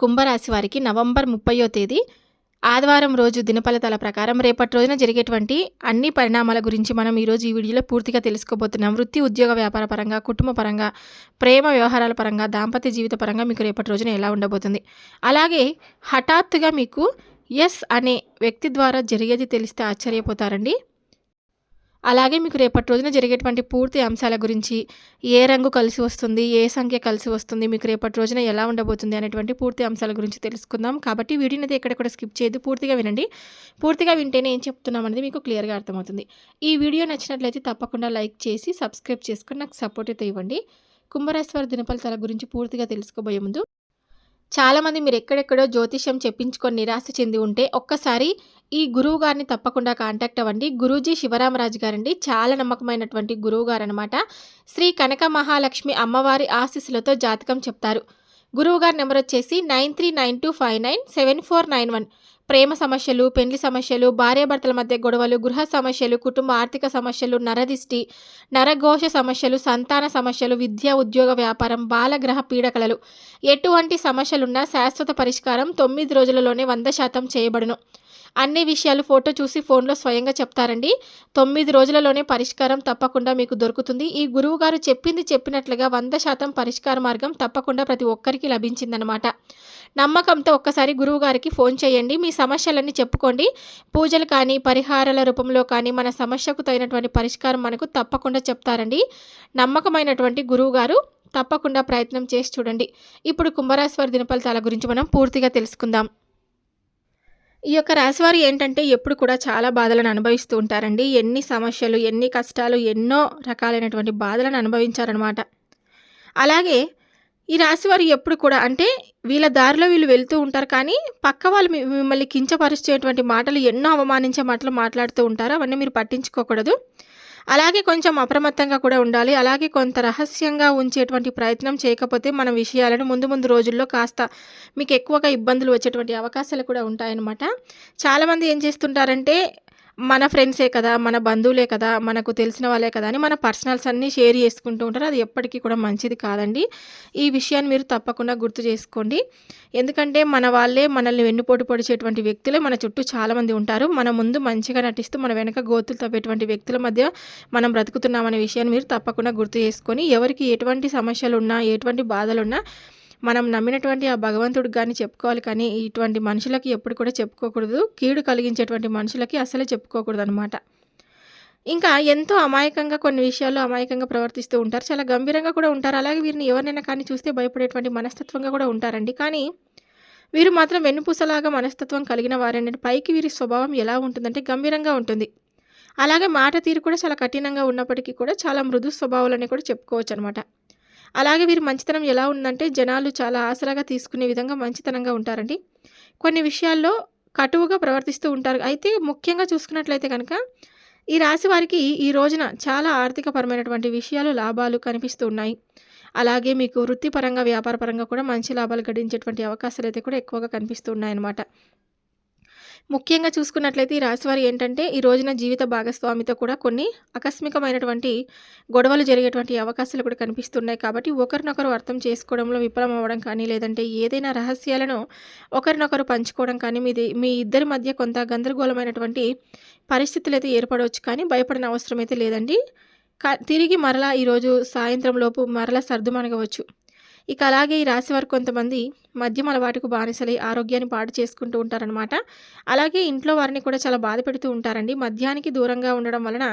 కుంభరాశి వారికి నవంబర్ ముప్పయో తేదీ ఆదివారం రోజు దినఫలితాల ప్రకారం రేపటి రోజున జరిగేటువంటి అన్ని పరిణామాల గురించి మనం ఈరోజు ఈ వీడియోలో పూర్తిగా తెలుసుకోబోతున్నాం. వృత్తి ఉద్యోగ వ్యాపార పరంగా కుటుంబ పరంగా ప్రేమ వ్యవహారాల పరంగా దాంపత్య జీవిత పరంగా మీకు రేపటి రోజున ఎలా ఉండబోతుంది? అలాగే హఠాత్తుగా మీకు ఎస్ అనే వ్యక్తి ద్వారా జరిగేది తెలిస్తే ఆశ్చర్యపోతారండి. అలాగే మీకు రేపటి రోజున జరిగేటువంటి పూర్తి అంశాల గురించి ఏ రంగు కలిసి వస్తుంది ఏ సంఖ్య కలిసి వస్తుంది మీకు రేపటి రోజున ఎలా ఉండబోతుంది అనేటువంటి పూర్తి అంశాల గురించి తెలుసుకుందాం. కాబట్టి వీడియోని అయితే ఎక్కడ కూడా స్కిప్ చేయదు పూర్తిగా వినండి. పూర్తిగా వింటేనే ఏం చెప్తున్నాం అనేది మీకు క్లియర్గా అర్థమవుతుంది. ఈ వీడియో నచ్చినట్లయితే తప్పకుండా లైక్ చేసి సబ్స్క్రైబ్ చేసుకుని నాకు సపోర్ట్ అయితే ఇవ్వండి. కుంభరాశి వారి దినఫలితాల గురించి పూర్తిగా తెలుసుకోబోయే ముందు చాలామంది మీరు ఎక్కడెక్కడో జ్యోతిష్యం చెప్పించుకొని నిరాశ చెంది ఉంటే ఒక్కసారి ఈ గురువు గారిని తప్పకుండా కాంటాక్ట్ అవ్వండి. గురూజీ శివరామరాజు గారండి. చాలా నమ్మకమైనటువంటి గురువు గారు అనమాట శ్రీ కనక మహాలక్ష్మి అమ్మవారి ఆశీస్సులతో జాతకం చెప్తారు. గురువు గారి నెంబర్ వచ్చేసి nine three nine two five nine seven four nine one. ప్రేమ సమస్యలు పెండ్లి సమస్యలు భార్యాభర్తల మధ్య గొడవలు గృహ సమస్యలు కుటుంబ ఆర్థిక సమస్యలు నరదిష్టి నరఘోష సమస్యలు సంతాన సమస్యలు విద్య ఉద్యోగ వ్యాపారం బాలగ్రహ పీడకలలు. ఎటువంటి సమస్యలున్నా శాశ్వత పరిష్కారం తొమ్మిది రోజులలోనే వంద శాతం చేయబడును. అన్ని విషయాలు ఫోటో చూసి ఫోన్లో స్వయంగా చెప్తారండి. తొమ్మిది రోజులలోనే పరిష్కారం తప్పకుండా మీకు దొరుకుతుంది. ఈ గురువు గారు చెప్పింది చెప్పినట్లుగా వంద శాతం పరిష్కార మార్గం తప్పకుండా ప్రతి ఒక్కరికి లభించిందనమాట. నమ్మకంతో ఒక్కసారి గురువు గారికి ఫోన్ చేయండి. మీ సమస్యలన్నీ చెప్పుకోండి. పూజలు కానీ పరిహారాల రూపంలో కానీ మన సమస్యకు తగినటువంటి పరిష్కారం మనకు తప్పకుండా చెప్తారండి. నమ్మకమైనటువంటి గురువు గారు తప్పకుండా ప్రయత్నం చేసి చూడండి. ఇప్పుడు కుంభరాశివారి దినఫలితాల గురించి మనం పూర్తిగా తెలుసుకుందాం. ఈ యొక్క రాశివారు ఏంటంటే ఎప్పుడు కూడా చాలా బాధలను అనుభవిస్తూ ఉంటారండి. ఎన్ని సమస్యలు ఎన్ని కష్టాలు ఎన్నో రకాలైనటువంటి బాధలను అనుభవించారనమాట అలాగే ఈ రాశివారు ఎప్పుడు కూడా అంటే వీళ్ళ దారిలో వీళ్ళు వెళ్తూ ఉంటారు కానీ పక్క వాళ్ళు మిమ్మల్ని కించపరిచేటువంటి మాటలు ఎన్నో అవమానించే మాటలు మాట్లాడుతూ ఉంటారు. అవన్నీ మీరు పట్టించుకోకూడదు. అలాగే కొంచెం అప్రమత్తంగా కూడా ఉండాలి. అలాగే కొంత రహస్యంగా ఉంచేటువంటి ప్రయత్నం చేయకపోతే మన విషయాలను ముందు ముందు రోజుల్లో కాస్త మీకు ఎక్కువగా ఇబ్బందులు వచ్చేటువంటి అవకాశాలు కూడా ఉంటాయన్నమాట. చాలామంది ఏం చేస్తుంటారంటే మన ఫ్రెండ్సే కదా మన బంధువులే కదా మనకు తెలిసిన వాళ్ళే కదా అని మన పర్సనల్స్ అన్నీ షేర్ చేసుకుంటూ ఉంటారు. అది ఎప్పటికీ కూడా మంచిది కాదండి. ఈ విషయాన్ని మీరు తప్పకుండా గుర్తు చేసుకోండి. ఎందుకంటే మన వాళ్ళే మనల్ని వెన్నుపోటు పొడిచేటువంటి వ్యక్తులే. మన చుట్టూ చాలామంది ఉంటారు. మన ముందు మంచిగా నటిస్తూ మన వెనక గోతులు తప్పేటువంటి వ్యక్తుల మధ్య మనం బ్రతుకుతున్నామనే విషయాన్ని మీరు తప్పకుండా గుర్తు చేసుకొని ఎవరికి ఎటువంటి సమస్యలు ఉన్నా ఎటువంటి బాధలు ఉన్నా మనం నమ్మినటువంటి ఆ భగవంతుడికి కానీ చెప్పుకోవాలి కానీ ఇటువంటి మనుషులకి ఎప్పుడు కూడా చెప్పుకోకూడదు. కీడు కలిగించేటువంటి మనుషులకి అసలే చెప్పుకోకూడదు అనమాట ఇంకా ఎంతో అమాయకంగా కొన్ని విషయాల్లో అమాయకంగా ప్రవర్తిస్తూ ఉంటారు. చాలా గంభీరంగా కూడా ఉంటారు. అలాగే వీరిని ఎవరినైనా కానీ చూస్తే భయపడేటువంటి మనస్తత్వంగా కూడా ఉంటారండి. కానీ వీరు మాత్రం వెన్నుపూసలాగా మనస్తత్వం కలిగిన వారేనండి పైకి వీరి స్వభావం ఎలా ఉంటుందంటే గంభీరంగా ఉంటుంది. అలాగే మాట తీరు కూడా చాలా కఠినంగా ఉన్నప్పటికీ కూడా చాలా మృదు స్వభావాలని కూడా చెప్పుకోవచ్చు అనమాట అలాగే వీరి మంచితనం ఎలా ఉందంటే జనాలు చాలా ఆసరాగా తీసుకునే విధంగా మంచితనంగా ఉంటారండి. కొన్ని విషయాల్లో కటువుగా ప్రవర్తిస్తూ ఉంటారు. అయితే ముఖ్యంగా చూసుకున్నట్లయితే కనుక ఈ రాశి వారికి ఈ రోజున చాలా ఆర్థికపరమైనటువంటి విషయాలు లాభాలు కనిపిస్తూ ఉన్నాయి. అలాగే మీకు వృత్తిపరంగా వ్యాపారపరంగా కూడా మంచి లాభాలు గడించేటువంటి అవకాశాలు అయితే కూడా ఎక్కువగా కనిపిస్తూ ఉన్నాయన్నమాట. ముఖ్యంగా చూసుకున్నట్లయితే ఈ రాశివారు ఏంటంటే ఈ రోజున జీవిత భాగస్వామితో కూడా కొన్ని ఆకస్మికమైనటువంటి గొడవలు జరిగేటువంటి అవకాశాలు కూడా కనిపిస్తున్నాయి. కాబట్టి ఒకరినొకరు అర్థం చేసుకోవడంలో విఫలం అవ్వడం కానీ లేదంటే ఏదైనా రహస్యాలను ఒకరినొకరు పంచుకోవడం కానీ మీది మీ ఇద్దరి మధ్య కొంత గందరగోళమైనటువంటి పరిస్థితులు అయితే ఏర్పడవచ్చు కానీ భయపడిన అవసరం అయితే లేదండి తిరిగి మరలా ఈరోజు సాయంత్రం లోపు మరలా సర్దుమనగవచ్చు ఇక అలాగే ఈ రాశి వారు కొంతమంది మద్యం అలవాటుకు బానిసలై ఆరోగ్యాన్ని పాడు చేసుకుంటూ ఉంటారనమాట అలాగే ఇంట్లో వారిని కూడా చాలా బాధ పెడుతూ ఉంటారండి. మద్యానికి దూరంగా ఉండడం వలన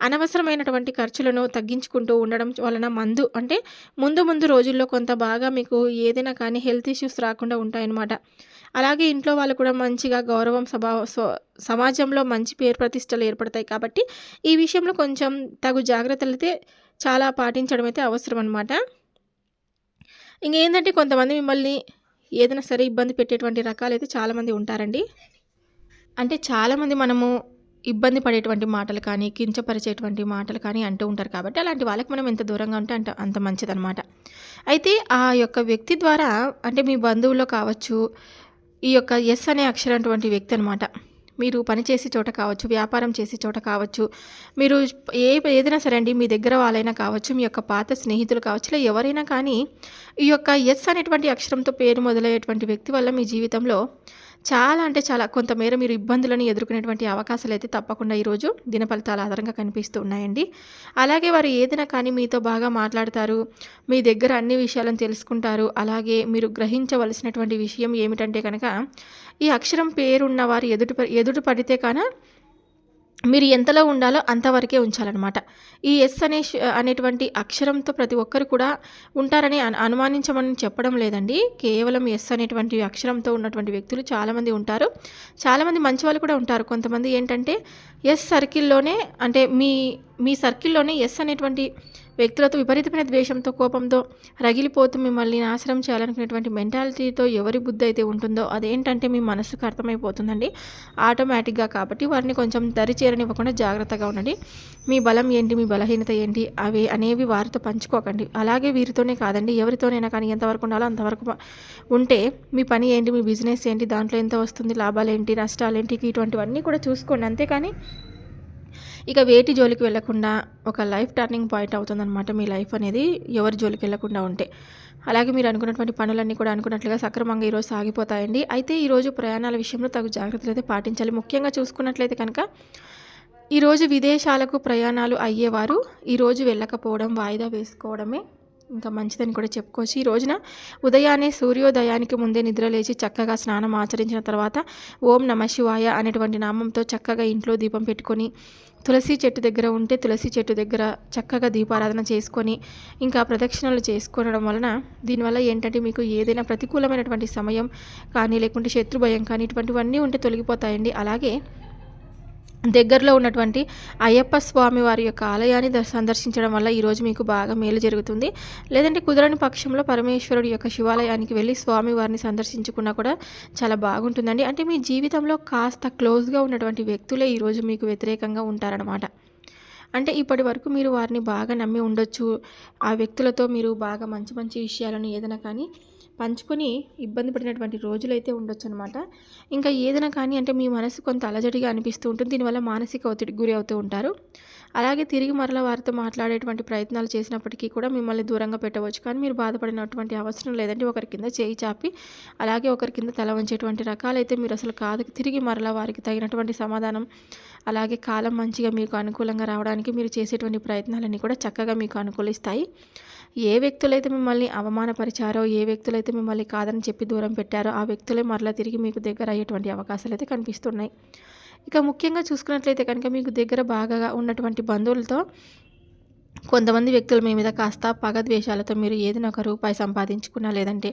అనవసరమైనటువంటి ఖర్చులను తగ్గించుకుంటూ ఉండడం వలన మందు అంటే ముందు ముందు రోజుల్లో కొంత బాగా మీకు ఏదైనా కానీ హెల్త్ ఇష్యూస్ రాకుండా ఉంటాయన్నమాట. అలాగే ఇంట్లో వాళ్ళు కూడా మంచిగా గౌరవం సభా సమాజంలో మంచి పేరు ప్రతిష్టలు ఏర్పడతాయి కాబట్టి ఈ విషయంలో కొంచెం తగు జాగ్రత్తలు అయితే చాలా పాటించడం అయితే అవసరం అనమాట ఇంకేంటంటే కొంతమంది మిమ్మల్ని ఏదైనా సరే ఇబ్బంది పెట్టేటువంటి రకాలైతే చాలామంది ఉంటారండి. అంటే చాలామంది మనము ఇబ్బంది పడేటువంటి మాటలు కానీ కించపరిచేటువంటి మాటలు కానీ అంటూ ఉంటారు కాబట్టి అలాంటి వాళ్ళకి మనం ఎంత దూరంగా ఉంటే అంత అంత మంచిదనమాట అయితే ఆ యొక్క వ్యక్తి ద్వారా అంటే మీ బంధువుల్లో కావచ్చు ఈ యొక్క ఎస్ అనే అక్షరం అటువంటి వ్యక్తి అనమాట మీరు పనిచేసే చోట కావచ్చు వ్యాపారం చేసే చోట కావచ్చు మీరు ఏ ఏదైనా సరే అండి మీ దగ్గర వాళ్ళైనా కావచ్చు మీ యొక్క పాత స్నేహితులు కావచ్చు ఇలా ఎవరైనా కానీ ఈ యొక్క ఎస్ అనేటువంటి అక్షరంతో పేరు మొదలయ్యేటువంటి వ్యక్తి వల్ల మీ జీవితంలో చాలా అంటే చాలా కొంతమేర మీరు ఇబ్బందులను ఎదుర్కొనేటువంటి అవకాశాలు అయితే తప్పకుండా ఈరోజు దిన ఫలితాల ఆధారంగా కనిపిస్తూ ఉన్నాయండి. అలాగే వారు ఏదైనా కానీ మీతో బాగా మాట్లాడతారు మీ దగ్గర అన్ని విషయాలను తెలుసుకుంటారు అలాగే మీరు గ్రహించవలసినటువంటి విషయం ఏమిటంటే కనుక ఈ అక్షరం పేరున్న వారు ఎదుటి ఎదుటి పడితే కానీ మీరు ఎంతలో ఉండాలో అంతవరకే ఉంచాలన్నమాట. ఈ ఎస్ అనే అనేటువంటి అక్షరంతో ప్రతి ఒక్కరు కూడా ఉంటారని అనుమానించమని చెప్పడం లేదండి. కేవలం ఎస్ అనేటువంటి అక్షరంతో ఉన్నటువంటి వ్యక్తులు చాలామంది ఉంటారు. చాలామంది మంచి వాళ్ళు కూడా ఉంటారు. కొంతమంది ఏంటంటే ఎస్ సర్కిల్లోనే అంటే మీ మీ సర్కిల్లోనే ఎస్ అనేటువంటి వ్యక్తులతో విపరీతమైన ద్వేషంతో కోపంతో రగిలిపోతూ మిమ్మల్ని నాశనం చేయాలనుకునేటువంటి మెంటాలిటీతో ఎవరి బుద్ధి అయితే ఉంటుందో అదేంటంటే మీ మనసుకు అర్థమైపోతుందండి. ఆటోమేటిక్గా కాబట్టి వారిని కొంచెం దరి చేరనివ్వకుండా జాగ్రత్తగా ఉండండి. మీ బలం ఏంటి? మీ బలహీనత ఏంటి? అవి అనేవి వారితో పంచుకోకండి. అలాగే వీరితోనే కాదండి ఎవరితోనైనా కానీ ఎంతవరకు ఉండాలో అంతవరకు ఉంటే మీ పని ఏంటి? మీ బిజినెస్ ఏంటి? దాంట్లో ఎంత వస్తుంది? లాభాలు ఏంటి? నష్టాలు ఏంటి? ఇటువంటివన్నీ కూడా చూసుకోండి అంతేకాని ఇక వేటి జోలికి వెళ్ళకుండా ఒక లైఫ్ టర్నింగ్ పాయింట్ అవుతుందన్నమాట మీ లైఫ్ అనేది ఎవరి జోలికి వెళ్ళకుండా ఉంటే. అలాగే మీరు అనుకున్నటువంటి పనులన్నీ కూడా అనుకున్నట్లుగా సక్రమంగా ఈరోజు సాగిపోతాయండి. అయితే ఈరోజు ప్రయాణాల విషయంలో తగు జాగ్రత్తలు అయితే పాటించాలి. ముఖ్యంగా చూసుకున్నట్లయితే కనుక ఈరోజు విదేశాలకు ప్రయాణాలు అయ్యేవారు ఈరోజు వెళ్ళకపోవడం వాయిదా వేసుకోవడమే ఇంకా మంచిదని కూడా చెప్పుకోవచ్చు. ఈ రోజున ఉదయాన్నే సూర్యోదయానికి ముందే నిద్రలేచి చక్కగా స్నానం ఆచరించిన తర్వాత ఓం నమ శివాయ అనేటువంటి నామంతో చక్కగా ఇంట్లో దీపం పెట్టుకొని తులసి చెట్టు దగ్గర ఉంటే తులసి చెట్టు దగ్గర చక్కగా దీపారాధన చేసుకొని ఇంకా ప్రదక్షిణలు చేసుకోవడం వలన దీనివల్ల ఏంటంటే మీకు ఏదైనా ప్రతికూలమైనటువంటి సమయం కానీ లేకుంటే శత్రు భయం కానీ ఇటువంటివన్నీ ఉంటే తొలగిపోతాయండి. అలాగే దగ్గరలో ఉన్నటువంటి అయ్యప్ప స్వామి వారి యొక్క ఆలయాన్ని సందర్శించడం వల్ల ఈరోజు మీకు బాగా మేలు జరుగుతుంది. లేదంటే కుదరని పక్షంలో పరమేశ్వరుడి యొక్క శివాలయానికి వెళ్ళి స్వామి వారిని సందర్శించుకున్నా కూడా చాలా బాగుంటుందండి. అంటే మీ జీవితంలో కాస్త క్లోజ్గా ఉన్నటువంటి వ్యక్తులే ఈరోజు మీకు వ్యతిరేకంగా ఉంటారనమాట అంటే ఇప్పటి వరకు మీరు వారిని బాగా నమ్మి ఉండొచ్చు. ఆ వ్యక్తులతో మీరు బాగా మంచి మంచి విషయాలను ఏదైనా కానీ పంచుకొని ఇబ్బంది పడినటువంటి రోజులైతే ఉండొచ్చు అనమాట ఇంకా ఏదైనా కానీ అంటే మీ మనసు కొంత అలజడిగా అనిపిస్తూ ఉంటుంది. దీనివల్ల మానసిక ఒత్తిడికి గురి అవుతూ ఉంటారు. అలాగే తిరిగి మరల వారితో మాట్లాడేటువంటి ప్రయత్నాలు చేసినప్పటికీ కూడా మిమ్మల్ని దూరంగా పెట్టవచ్చు. కానీ మీరు బాధపడినటువంటి అవసరం లేదంటే ఒకరి కింద చేయి చాపి అలాగే ఒకరి కింద తల వంచేటువంటి రకాలైతే మీరు అసలు కాదు. తిరిగి మరల వారికి తగినటువంటి సమాధానం అలాగే కాలం మంచిగా మీకు అనుకూలంగా రావడానికి మీరు చేసేటువంటి ప్రయత్నాలన్నీ కూడా చక్కగా మీకు అనుకూలిస్తాయి. ఏ వ్యక్తులైతే మిమ్మల్ని అవమానపరిచారో ఏ వ్యక్తులైతే మిమ్మల్ని కాదని చెప్పి దూరం పెట్టారో ఆ వ్యక్తులే మరలా తిరిగి మీకు దగ్గర అయ్యేటువంటి అవకాశాలు అయితే కనిపిస్తున్నాయి. ఇక ముఖ్యంగా చూసుకున్నట్లయితే కనుక మీకు దగ్గర బాగా ఉన్నటువంటి బంధువులతో కొంతమంది వ్యక్తులు మీ మీద కాస్త పగద్వేషాలతో మీరు ఏదైనా ఒక రూపాయి సంపాదించుకున్నా లేదంటే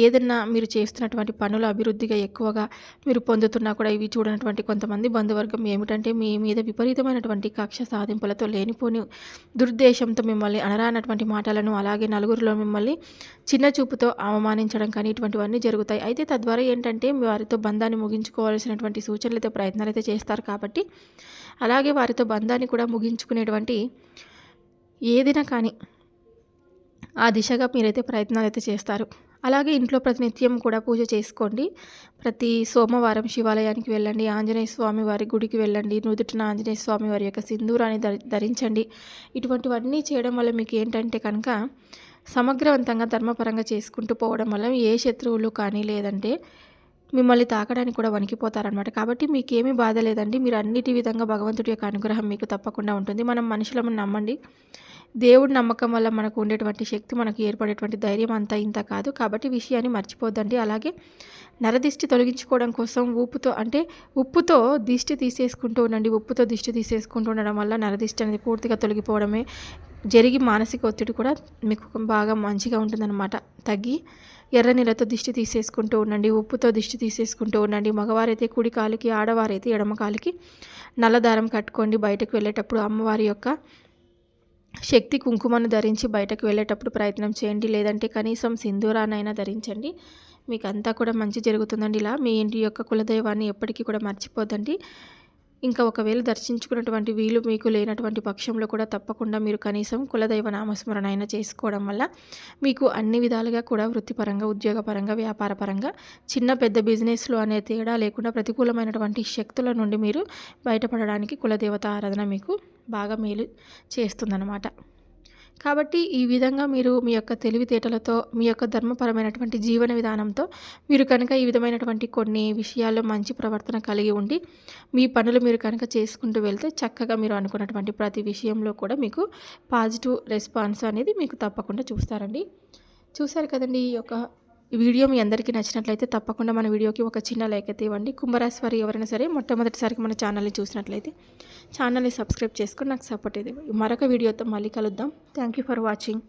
ఏదన్నా మీరు చేస్తున్నటువంటి పనుల అభివృద్ధిగా ఎక్కువగా మీరు పొందుతున్నా కూడా ఇవి చూడనటువంటి కొంతమంది బంధువర్గం ఏమిటంటే మీ మీద విపరీతమైనటువంటి కక్ష సాధింపులతో లేనిపోని దుర్దేశంతో మిమ్మల్ని అనరానటువంటి మాటలను అలాగే నలుగురిలో మిమ్మల్ని చిన్న చూపుతో అవమానించడం కానీ ఇటువంటివన్నీ జరుగుతాయి. అయితే తద్వారా ఏంటంటే వారితో బంధాన్ని ముగించుకోవాల్సినటువంటి సూచనలు అయితే ప్రయత్నాలు అయితే చేస్తారు కాబట్టి అలాగే వారితో బంధాన్ని కూడా ముగించుకునేటువంటి ఏదైనా కానీ ఆ దిశగా మీరైతే ప్రయత్నాలు అయితే చేస్తారు. అలాగే ఇంట్లో ప్రతినిత్యం కూడా పూజ చేసుకోండి. ప్రతి సోమవారం శివాలయానికి వెళ్ళండి ఆంజనేయ స్వామి వారి గుడికి వెళ్ళండి నుదుటిన ఆంజనేయ స్వామి వారి యొక్క సింధూరాన్ని ధరించండి. ఇటువంటివన్నీ చేయడం వల్ల మీకు ఏంటంటే కనుక సమగ్రవంతంగా ధర్మపరంగా చేసుకుంటూ పోవడం వల్ల ఏ శత్రువులు కానీ లేదంటే మిమ్మల్ని తాకడానికి కూడా వణికిపోతారనమాట కాబట్టి మీకు ఏమీ బాధ లేదండి. మీరు అన్నిటి విధంగా భగవంతుడి యొక్క అనుగ్రహం మీకు తప్పకుండా ఉంటుంది. మనం మనుషులను నమ్మండి. దేవుడి నమ్మకం వల్ల మనకు ఉండేటువంటి శక్తి మనకు ఏర్పడేటువంటి ధైర్యం అంతా ఇంత కాదు. కాబట్టి విషయాన్ని మర్చిపోద్దండి. అలాగే నరదిష్టి తొలగించుకోవడం కోసం ఉప్పుతో అంటే ఉప్పుతో దిష్టి తీసేసుకుంటూ ఉండండి. ఉప్పుతో దిష్టి తీసేసుకుంటూ ఉండడం వల్ల నరదిష్టి అనేది పూర్తిగా తొలగిపోవడమే జరిగి మానసిక ఒత్తిడి కూడా మీకు బాగా మంచిగా ఉంటుందన్నమాట. తగ్గి ఎర్ర నీళ్ళతో దిష్టి తీసేసుకుంటూ ఉండండి ఉప్పుతో దిష్టి తీసేసుకుంటూ ఉండండి. మగవారైతే కుడి కాలికి ఆడవారైతే ఎడమ కాలికి నల్లదారం కట్టుకోండి. బయటకు వెళ్ళేటప్పుడు అమ్మవారి యొక్క శక్తి కుంకుమను ధరించి బయటకు వెళ్ళేటప్పుడు ప్రయత్నం చేయండి. లేదంటే కనీసం సింధూరానైనా ధరించండి. మీకు అంతా కూడా మంచి జరుగుతుందండి. ఇలా మీ ఇంటి యొక్క కులదైవాన్ని ఎప్పటికీ కూడా మర్చిపోదండి ఇంకా ఒకవేళ దర్శించుకున్నటువంటి వీలు మీకు లేనటువంటి పక్షంలో కూడా తప్పకుండా మీరు కనీసం కులదైవ నామస్మరణ అయినా చేసుకోవడం వల్ల మీకు అన్ని విధాలుగా కూడా వృత్తిపరంగా ఉద్యోగపరంగా వ్యాపారపరంగా చిన్న పెద్ద బిజినెస్లో అనే తేడా లేకుండా ప్రతికూలమైనటువంటి శక్తుల నుండి మీరు బయటపడడానికి కులదేవత ఆరాధన మీకు బాగా మేలు చేస్తుందన్నమాట. కాబట్టి ఈ విధంగా మీరు మీ యొక్క తెలివితేటలతో మీ యొక్క ధర్మపరమైనటువంటి జీవన విధానంతో మీరు కనుక ఈ విధమైనటువంటి కొన్ని విషయాల్లో మంచి ప్రవర్తన కలిగి ఉండి మీ పనులు మీరు కనుక చేసుకుంటూ వెళ్తే చక్కగా మీరు అనుకున్నటువంటి ప్రతి విషయంలో కూడా మీకు పాజిటివ్ రెస్పాన్స్ అనేది మీకు తప్పకుండా చూస్తారండి. చూసారు కదండి ఈ యొక్క ఈ వీడియో మీ అందరికీ నచ్చినట్లయితే తప్పకుండా మన వీడియోకి ఒక చిన్న లైక్ అయితే ఇవ్వండి. కుంభరాశి వారు ఎవరైనా సరే మొట్టమొదటిసారికి మన ఛానల్ని చూసినట్లయితే ఛానల్ని సబ్స్క్రైబ్ చేసుకొని నాకు సపోర్ట్ అయితే మరొక వీడియోతో మళ్ళీ కలుద్దాం. Thank you for watching